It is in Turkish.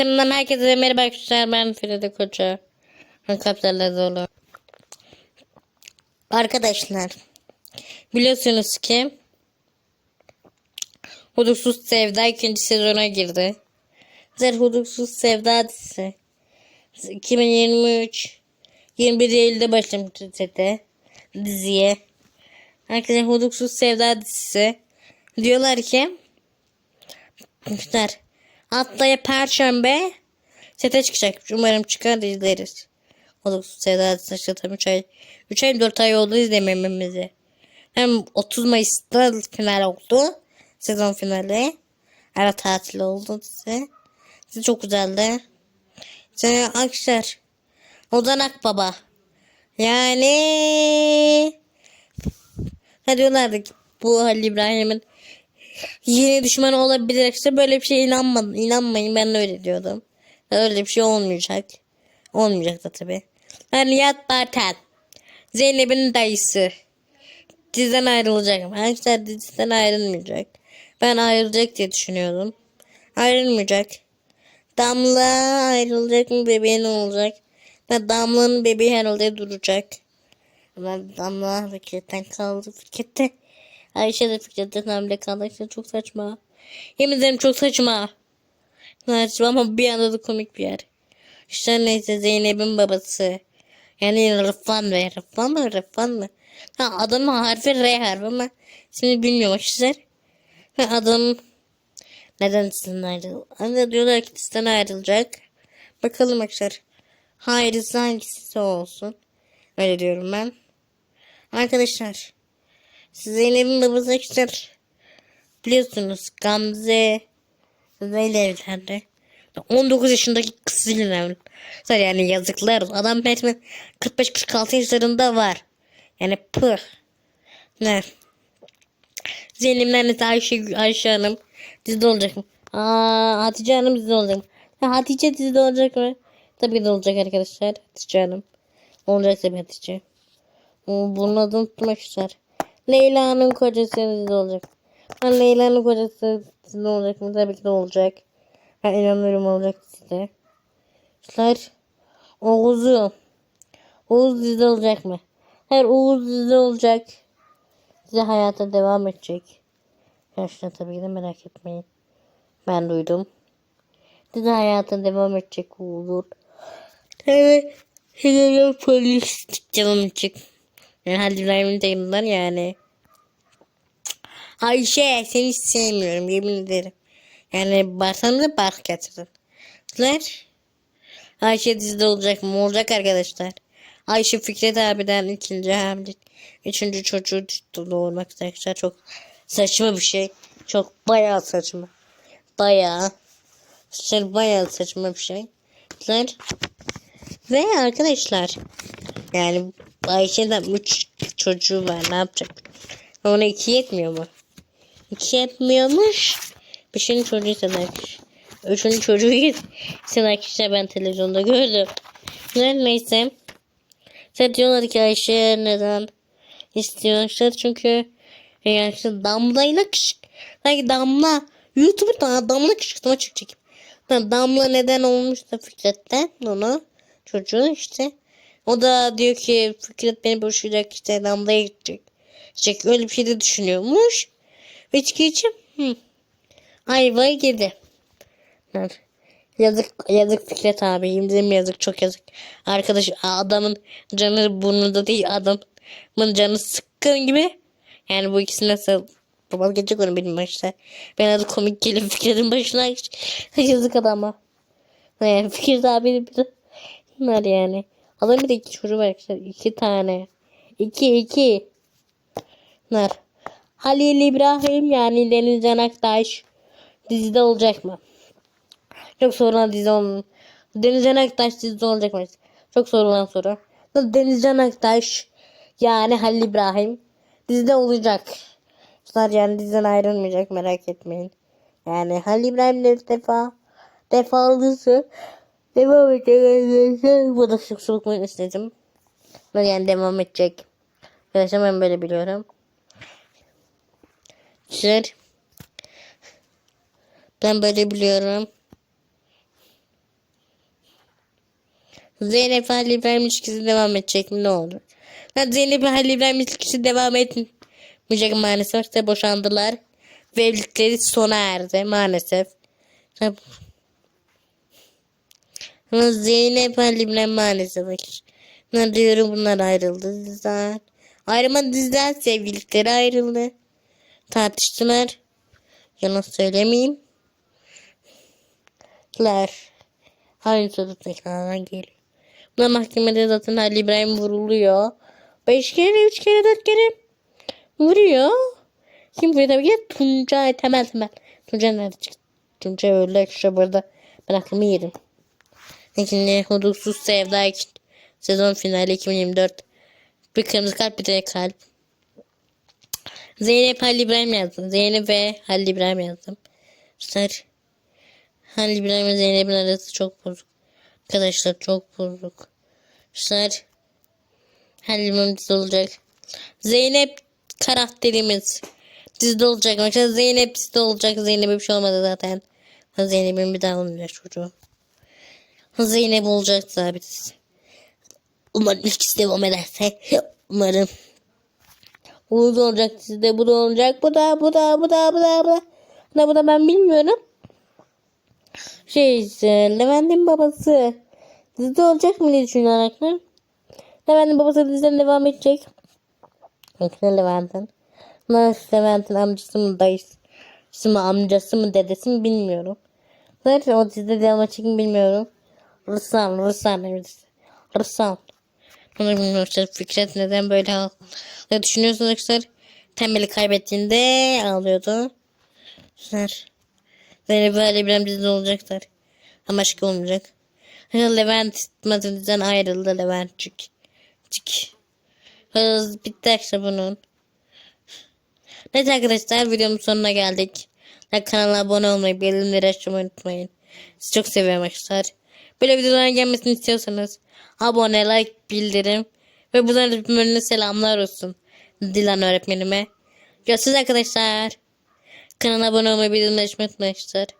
kanalından herkese merhaba arkadaşlar. Ben Feride Koça. Kaptarlar Zolu. Arkadaşlar. Biliyorsunuz ki Huduksuz Sevda ikinci sezona girdi. Güzel Huduksuz Sevda dizisi. 2023 21 Eylül'de başlamıştı sete diziye. Arkadaşlar Huduksuz Sevda dizisi. Diyorlar ki Arkadaşlar haftaya perşembe sete çıkacak. Umarım çıkar da izleriz. Sevda dizisi tabii 3 ay 3 ay 4 ay oldu izlemememizi. Hem 30 Mayıs'ta final oldu. Sezon finali. Ara tatil oldu dizi. Dizi çok güzeldi. Sen arkadaşlar Ozan Akbaba. Yani ne diyorlardı ki bu Halil İbrahim'in yeni düşmanı olabilir. İşte böyle bir şeye inanmadım. İnanmayın ben öyle diyordum. Öyle bir şey olmayacak. Olmayacak da tabi. Ben Nihat Bartel. Zeynep'in dayısı. Diziden ayrılacak. Arkadaşlar diziden ayrılmayacak. Ben ayrılacak diye düşünüyordum. Ayrılmayacak. Damla ayrılacak mı bebeğin olacak? Ve Damla'nın bebeği herhalde duracak. Ben Damla Fikret'ten kaldı. Fikret'te. Ayşe de Fikret'ten hamile kaldı. İşte çok saçma. Yemin ederim çok saçma. Saçma ama bir anda da komik bir yer. İşte neyse Zeynep'in babası. Yani Rıfan ve Rıfan mı Rıfan mı? Ha adamın harfi R harfi ama şimdi bilmiyorum arkadaşlar. Ha adam neden sizden ayrıl? Anne diyorlar ki sizden ayrılacak. Bakalım arkadaşlar. Hayırlısı hangisi olsun. Öyle diyorum ben. Arkadaşlar. Zeynep'in babası arkadaşlar. Biliyorsunuz Gamze Zeynep evlendi. 19 yaşındaki kızıyla evlendi. Yani yazıklar. Adam resmen 45-46 yaşlarında var. Yani pıh. Ne? Zeynep'in annesi Ayşe, Ayşe Hanım dizide olacak mı? Aa, Hatice Hanım dizide olacak mı? Ha, Hatice dizide olacak mı? Tabii de olacak arkadaşlar. Hatice Hanım. Olacak tabii Hatice. Bunun adını tutmak ister. Leyla'nın kocası dizide olacak. Ha, Leyla'nın kocası dizide olacak mı? Tabii ki de olacak. Ben inanıyorum olacak dizide. Arkadaşlar. Oğuz'u. Oğuz dizide olacak mı? Her Oğuz dizide olacak. Size hayata devam edecek. Arkadaşlar tabii ki de merak etmeyin. Ben duydum. Size hayata devam edecek olur. Evet. Size polis devam edecek. Yani Halil İbrahim'in dayımlar yani. Ayşe seni hiç sevmiyorum yemin ederim. Yani bağırsanız da bark getirin. Sizler Ayşe dizide olacak mı? Olacak arkadaşlar. Ayşe Fikret abiden ikinci hamile. Üçüncü çocuğu doğurmak arkadaşlar. Çok saçma bir şey. Çok bayağı saçma. Bayağı. Arkadaşlar bayağı saçma bir şey. Ve arkadaşlar. Yani Ayşe'den üç çocuğu var. Ne yapacak? Ona iki yetmiyor mu? İki yetmiyormuş. Beşinci çocuğu istedik. Üçüncü çocuğu istedik. işte ben televizyonda gördüm. Neyse. İşte diyorlar ki Ayşe neden istiyorlar çünkü yani işte Damla'yla kışık. Sanki Damla YouTube'da Damla kışkırtma çıkacak. Damla neden olmuş da Fikret'ten onu çocuğu işte. O da diyor ki Fikret beni boşayacak işte Damla'ya gidecek. İşte öyle bir şey de düşünüyormuş. İçki içim. Hı. Ayvaya girdi. Yazık yazık Fikret abi. Yemin yazık çok yazık. Arkadaş adamın canı burnunda değil adamın canı sıkkın gibi. Yani bu ikisi nasıl babam gelecek onu bilmiyorum işte. Ben adı komik gelir Fikret'in başına yazık adama. Yani Fikret abi bir de yani. Adam bir de iki çocuğu var arkadaşlar. iki tane. İki iki. Bunlar. Halil İbrahim yani Deniz Aktaş dizide olacak mı? Çok sorulan dizi olmuş. Denizcan Aktaş dizide olacak mı? Çok sorulan soru. Denizcan Aktaş yani Halil İbrahim dizide olacak. Bunlar yani diziden ayrılmayacak merak etmeyin. Yani Halil İbrahim de defa defalısı devam edecek. Bu da çok sokmayı istedim. Yani devam edecek. Arkadaşlar ben böyle biliyorum. Güzel. Ben böyle biliyorum. Zeynep Halil İbrahim ilişkisi devam edecek mi ne olur? Lan Zeynep Halil İbrahim ilişkisi devam etmeyecek maalesef. İşte boşandılar. Ve evlilikleri sona erdi maalesef. Zeynep İbrahim maalesef. Ne diyorum bunlar ayrıldı dizler. Ayrıma dizler sevgililikleri ayrıldı. Tartıştılar. Yalan söylemeyeyim. Ler. Aynı soru tekrardan geliyor. Buna mahkemede zaten Halil İbrahim vuruluyor. Beş kere, üç kere, dört kere vuruyor. Vuruyor tabii ki? Tuncay Temel Temel. Tuncay nerede çıktı? Tuncay öldü işte burada. Ben aklımı yedim. Şimdi Hudutsuz Sevda için sezon finali 2024. Bir kırmızı kalp bir de kalp. Zeynep Halil İbrahim yazdım. Zeynep ve Halil İbrahim yazdım. Sar. Halil İbrahim ve Zeynep'in arası çok bozuk. Arkadaşlar çok bozuk. Sar. Halil İbrahim dizide olacak. Zeynep karakterimiz dizide olacak. Mesela Zeynep dizide olacak. Zeynep'e bir şey olmadı zaten. Zeynep'in bir daha olmayacak çocuğu. Zeynep olacak tabii dizi. Umarım ilişkisi devam ederse. Umarım. Bu da olacak sizde bu da olacak. Bu da bu da bu da bu da bu da. Bu da, bu da ben bilmiyorum. Şey işte, Levent'in babası. Dizide olacak mı diye düşünüyorum. Levent'in babası diziden devam edecek. Yoksa Levent'in. Nasıl Levent'in amcası mı dayısı mı amcası mı dedesi mi bilmiyorum. Zaten o dizide devam edecek mi bilmiyorum. Evet. Rısan. Onu bilmiyorum işte Fikret neden böyle al- ne düşünüyorsunuz arkadaşlar? Temeli kaybettiğinde ağlıyordu. Arkadaşlar. Böyle böyle bir dizide olacaklar. Ama başka olmayacak. Levent Madrid'den ayrıldı Leventçik. Çık. Hız bitti arkadaşlar bunun. Neyse arkadaşlar videomun sonuna geldik. Kanala abone olmayı, bildirimleri açmayı unutmayın. Sizi çok seviyorum arkadaşlar. Böyle videoların gelmesini istiyorsanız abone, like, bildirim ve bunların öğretmenine selamlar olsun. Dilan öğretmenime. Görüşürüz arkadaşlar. Kanala abone olmayı, bildirimleri açmayı unutmayın arkadaşlar.